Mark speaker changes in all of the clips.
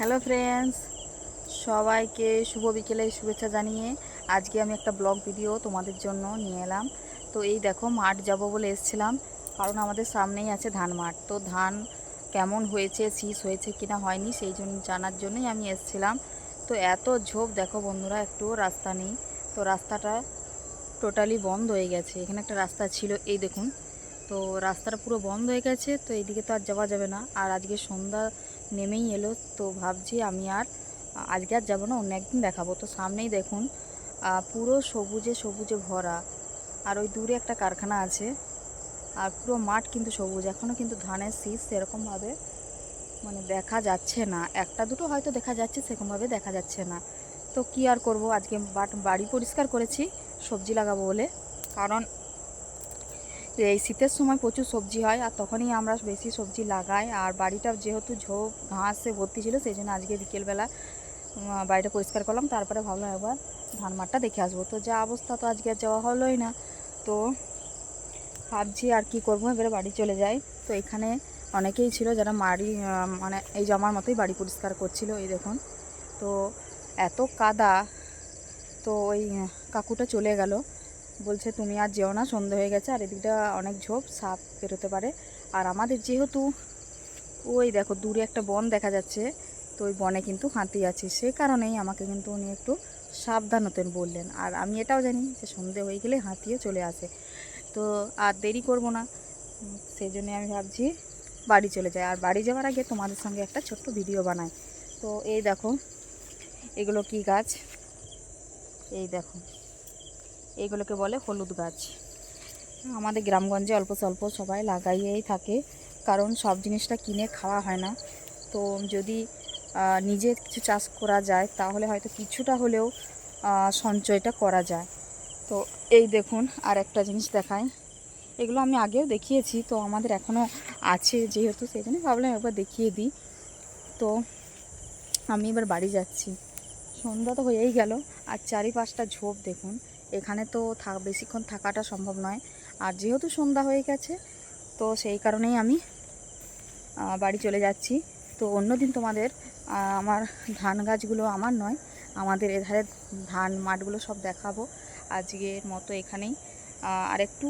Speaker 1: Hello friends সবাইকে শুভ বিকেলে শুভেচ্ছা জানিয়ে আজকে আমি একটা ব্লগ ভিডিও তোমাদের জন্য নিয়ে এলাম। তো এই দেখো, মাঠ যাব বলে এসেছিলাম, কারণ আমাদের সামনেই আছে ধান মাঠ। তো ধান কেমন হয়েছে, শীষ হয়েছে কিনা হয়নি, সেই জন্য জানার জন্যই আমি এসেছিলাম। তো এত ঝোপ, দেখো বন্ধুরা একটুও রাস্তা নেই। তো রাস্তাটা টোটালি বন্ধ হয়ে গেছে। এখানে একটা রাস্তা ছিল, এই দেখুন। তো রাস্তাটা পুরো বন্ধ হয়ে গেছে, তো এইদিকে তো আর যাওয়া যাবে না। আর আজকে সন্ধ্যা নেমেই এলো, তো ভাবছি আমি আর, আজকে আর যাব না, অন্য একদিন দেখাবো। তো সামনেই দেখুন পুরো সবুজে সবুজে ভরা, আর ওই দূরে একটা কারখানা আছে, আর পুরো মাঠ কিন্তু সবুজ এখনও কিন্তু ধানের শীষ সেরকমভাবে মানে দেখা যাচ্ছে না। একটা দুটো হয়তো দেখা যাচ্ছে, সেরকমভাবে দেখা যাচ্ছে না। তো কি আর করব, আজকে বাট- বাড়ি পরিষ্কার করেছি, সবজি লাগাবো বলে, কারণ এই শীতের সময় প্রচুর সবজি হয় আর তখনই আমরা বেশি সবজি লাগাই। আর বাড়িটা যেহেতু ঝোপ ঘাসে ভর্তি ছিল সেই জন্য আজকে বিকেলবেলা বাড়িটা পরিষ্কার করলাম। তারপরে ভাবলাম একবার ধান মাঠটা দেখে আসব। তো যা অবস্থা তো আজকে আর যাওয়া হলোই না। তো ভাবছি আর কি করব এবারে বাড়ি চলে যাই। তো এখানে অনেকেই ছিল যারা আহ, মানে এই জমার মতোই বাড়ি পরিষ্কার করছিল এই দেখুন। তো এত কাদা তো ওই কাকুটা চলে গেল। বলছে, তুমি আর যেও না, সন্ধে হয়ে গেছে, আর এদিকটা অনেক ঝোপ, সাপ বেরোতে পারে। আর আমাদের যেহেতু ওই দেখো, দূরে একটা বন দেখা যাচ্ছে, তো ওই বনে কিন্তু হাতি আছে। সে কারণেই আমাকে কিন্তু উনি একটু সাবধান হতেন বললেন। আর আমি এটাও জানি যে, সন্ধে হয়ে গেলে হাতিও চলে আসে। তো আর দেরি করব না। সেই জন্যে আমি ভাবছি বাড়ি চলে যাই। আর বাড়ি যাওয়ার আগে তোমাদের সঙ্গে একটা ছোট্ট ভিডিও বানাই। তো এই দেখো, এগুলো কি গাছ? এই দেখো। এইগুলোকে বলে হলুদ গাছ। আমাদের গ্রামগঞ্জে অল্প স্বল্প সবাই লাগাইয়েই থাকে, কারণ সব জিনিসটা কিনে খাওয়া হয় না। তো যদি নিজে কিছু চাষ করা যায়, তাহলে হয়তো কিছুটা হলেও সঞ্চয়টা করা যায়। তো এই দেখুন আর একটা জিনিস দেখাই। এগুলো আমি আগেও দেখিয়েছি, তো আমাদের এখনও আছে, যেহেতু সেই জন্য ভাবলাম একবার দেখিয়ে দিই। তো আমি এবার বাড়ি যাচ্ছি। সন্ধ্যা তো হয়েই গেল, আর চারিপাশটা ঝোপ দেখুন। এখানে তো থাক বেশিক্ষণ থাকাটা সম্ভব নয়। আর যেহেতু সন্ধ্যা হয়ে গেছে, তো সেই কারণেই আমি বাড়ি চলে যাচ্ছি। তো অন্যদিন তোমাদের আমার ধান গাছগুলো আমার নয়, আমাদের এধারে ধান মাঠগুলো সব দেখাবো। আজকের মতো এখানেই। আর একটু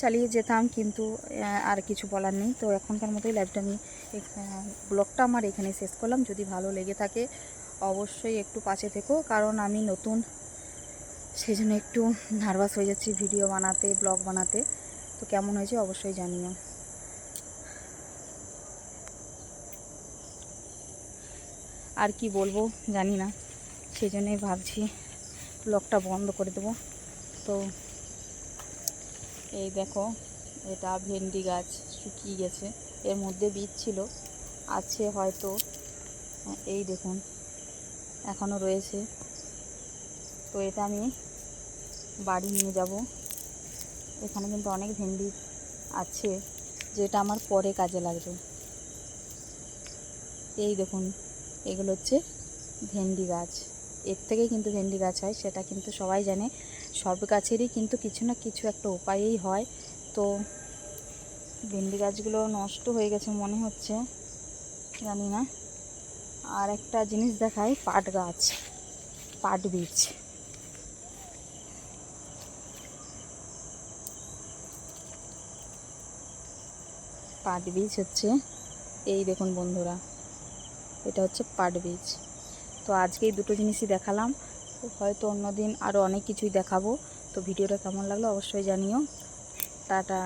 Speaker 1: চালিয়ে যেতাম, কিন্তু আর কিছু বলার নেই। তো এখনকার মতোই লাইভটা আমি ব্লগটা আমার এখানে শেষ করলাম। যদি ভালো লেগে থাকে, অবশ্যই একটু পাশে থেকো। কারণ আমি নতুন সেই জন্য একটু নার্ভাস হয়ে যাচ্ছি ভিডিও বানাতে ব্লগ বানাতে। তো কেমন হয়েছে অবশ্যই জানিও। আর কি বলব জানি না। সেই জন্যই ভাবছি ব্লগটা বন্ধ করে দেবো। তো এই দেখো, এটা ভেন্ডি গাছ শুকিয়ে গেছে। এর মধ্যে বীজ ছিল। আছে হয়তো, এই দেখুন এখনও রয়েছে। তো এটা আমি বাড়ি নিয়ে যাব। এখানে কিন্তু অনেক ভেন্ডি আছে, যেটা আমার পরে কাজে লাগবে। এই দেখুন, এগুলো হচ্ছে ভেন্ডি গাছ। এর থেকে কিন্তু ভেন্ডি গাছ হয়, সেটা কিন্তু সবাই জানে। সব গাছেরই কিন্তু কিছু না কিছু একটা উপায়েই হয়। তো ভেন্ডি গাছগুলো নষ্ট হয়ে গেছে মনে হচ্ছে, জানি না। আর একটা জিনিস দেখায় পাট গাছ, পাট বীজ। পাট বীজ হচ্ছে, এই দেখুন বন্ধুরা, এটা হচ্ছে পাট বীজ। তো আজকে এই দুটো জিনিসই দেখালাম, হয়তো অন্যদিন আরও অনেক কিছুই দেখাবো। তো ভিডিওটা কেমন লাগল অবশ্যই জানিও। টাটা।